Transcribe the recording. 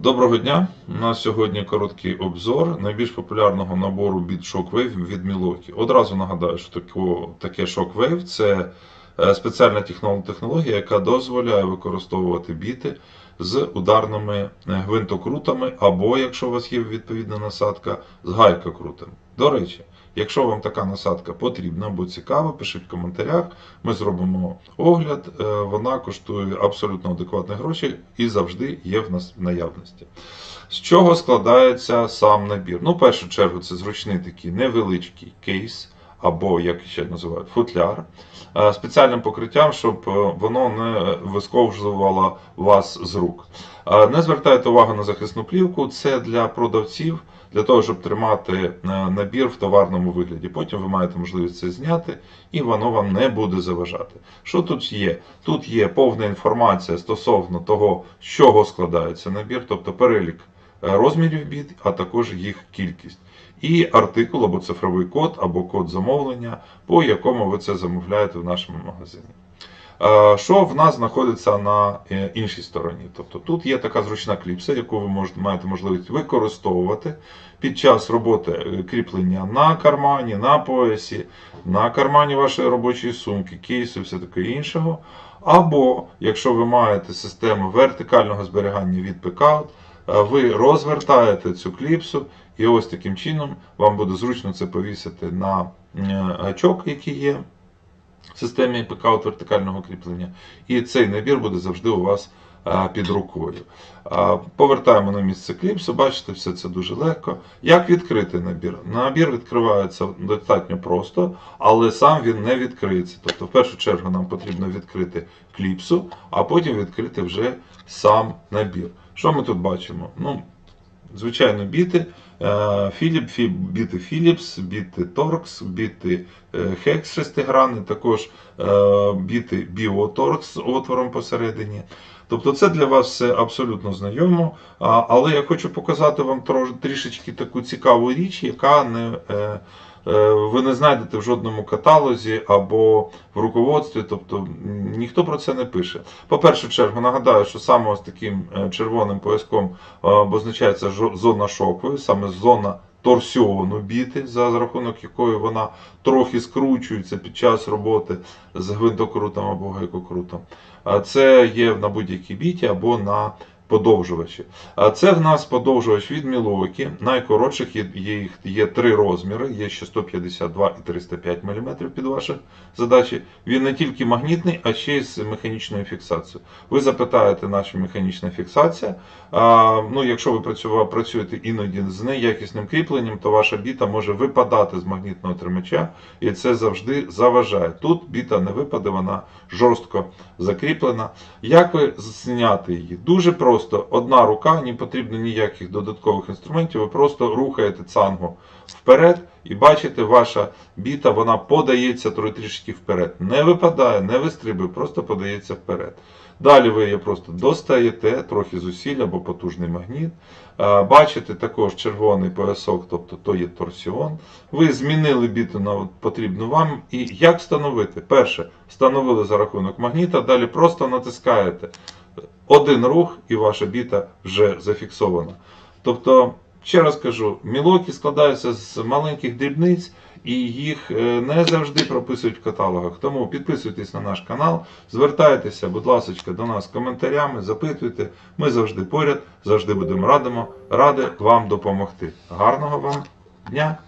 Доброго дня! У нас сьогодні короткий обзор найбільш популярного набору біт Shockwave від Мілокі. Одразу нагадаю, що таке Shockwave це спеціальна технологія, яка дозволяє використовувати біти з ударними е, гвинтокрутами, або, якщо у вас є відповідна насадка, з гайкокрутами. До речі, якщо вам така насадка потрібна або цікава, пишіть в коментарях. Ми зробимо огляд. Е, Вона коштує абсолютно адекватні гроші і завжди є в нас в наявності. З чого складається сам набір? Ну, в першу чергу, це зручний такий невеличкий кейс, або, як ще називають, футляр, е, спеціальним покриттям, щоб е, воно не висковжувало вас з рук. Е, Не звертайте увагу на захисну плівку, це для продавців, для того, щоб тримати набір в товарному вигляді. Потім ви маєте можливість це зняти, і воно вам не буде заважати. Що тут є? Тут є повна інформація стосовно того, з чого складається набір, тобто перелік розмірів біт, а також їх кількість. І артикул або цифровий код, або код замовлення, по якому ви це замовляєте в нашому магазині. Е, Що в нас знаходиться на е, іншій стороні? Тобто тут є така зручна кліпса, яку ви можете, маєте можливість використовувати під час роботи е, кріплення на кармані, на поясі, на кармані вашої робочої сумки, кейсу все таке іншого. Або, якщо ви маєте систему вертикального зберігання від е, ви розвертаєте цю кліпсу, і ось таким чином вам буде зручно це повісити на е, гачок, який є в системі Pickout вертикального кріплення. І цей набір буде завжди у вас е, під рукою. Повертаємо на місце кліпсу, бачите, все це дуже легко. Як відкрити набір? Набір відкривається достатньо просто, але сам він не відкриється. Тобто, в першу чергу нам потрібно відкрити кліпсу, а потім відкрити вже сам набір. Що ми тут бачимо? Ну, звичайно, біти. Е, Філіп, біти Philips, біти Torx, біти е, Hex шестигранний, також е, біти BioTorx з отвором посередині. Тобто це для вас все абсолютно знайомо. Але я хочу показати вам трішечки таку цікаву річ, яка не, е, е, ви не знайдете в жодному каталозі або в руководстві, тобто ніхто про це не пише. По першу чергу нагадаю, що саме ось таким е, червоним пояском е, обозначається зона шокової, саме зона торсіону біти, за рахунок якої вона трохи скручується під час роботи з гвинтокрутом або гайкокрутом. Це є на будь-якій біті або на подовжувачі. А Це в нас подовжувач від Milwaukee. Найкоротших є, є, є три розміри, є ще 152 і 305 мм під ваші задачі. Він не тільки магнітний, а ще й з механічною фіксацією. Ви запитаєте, наша механічна фіксація. А, ну, якщо ви працюєте іноді з неякісним кріпленням, то ваша біта може випадати з магнітного тримача, і це завжди заважає. Тут біта не випаде, вона жорстко закріплена. Як ви зняти її? Дуже просто. Одна рука, не потрібно ніяких додаткових інструментів. Ви просто рухаєте цангу вперед і бачите, ваша біта вона подається трішки вперед. Не випадає, не вистрибує, просто подається вперед. Далі ви її просто достаєте, трохи зусиль або потужний магніт. Е, Бачите також червоний поясок, тобто то є торсіон. Ви змінили біту на потрібну вам. І як встановити? Перше, встановили за рахунок магніта, далі просто натискаєте один рух, і ваша біта вже зафіксована. Тобто, ще раз кажу, мілокі складаються з маленьких дрібниць, і їх е, не завжди прописують в каталогах. Тому підписуйтесь на наш канал, звертайтеся, будь ласка, до нас коментарями, запитуйте. Ми завжди поряд, завжди будемо радимо, ради вам допомогти. Гарного вам дня!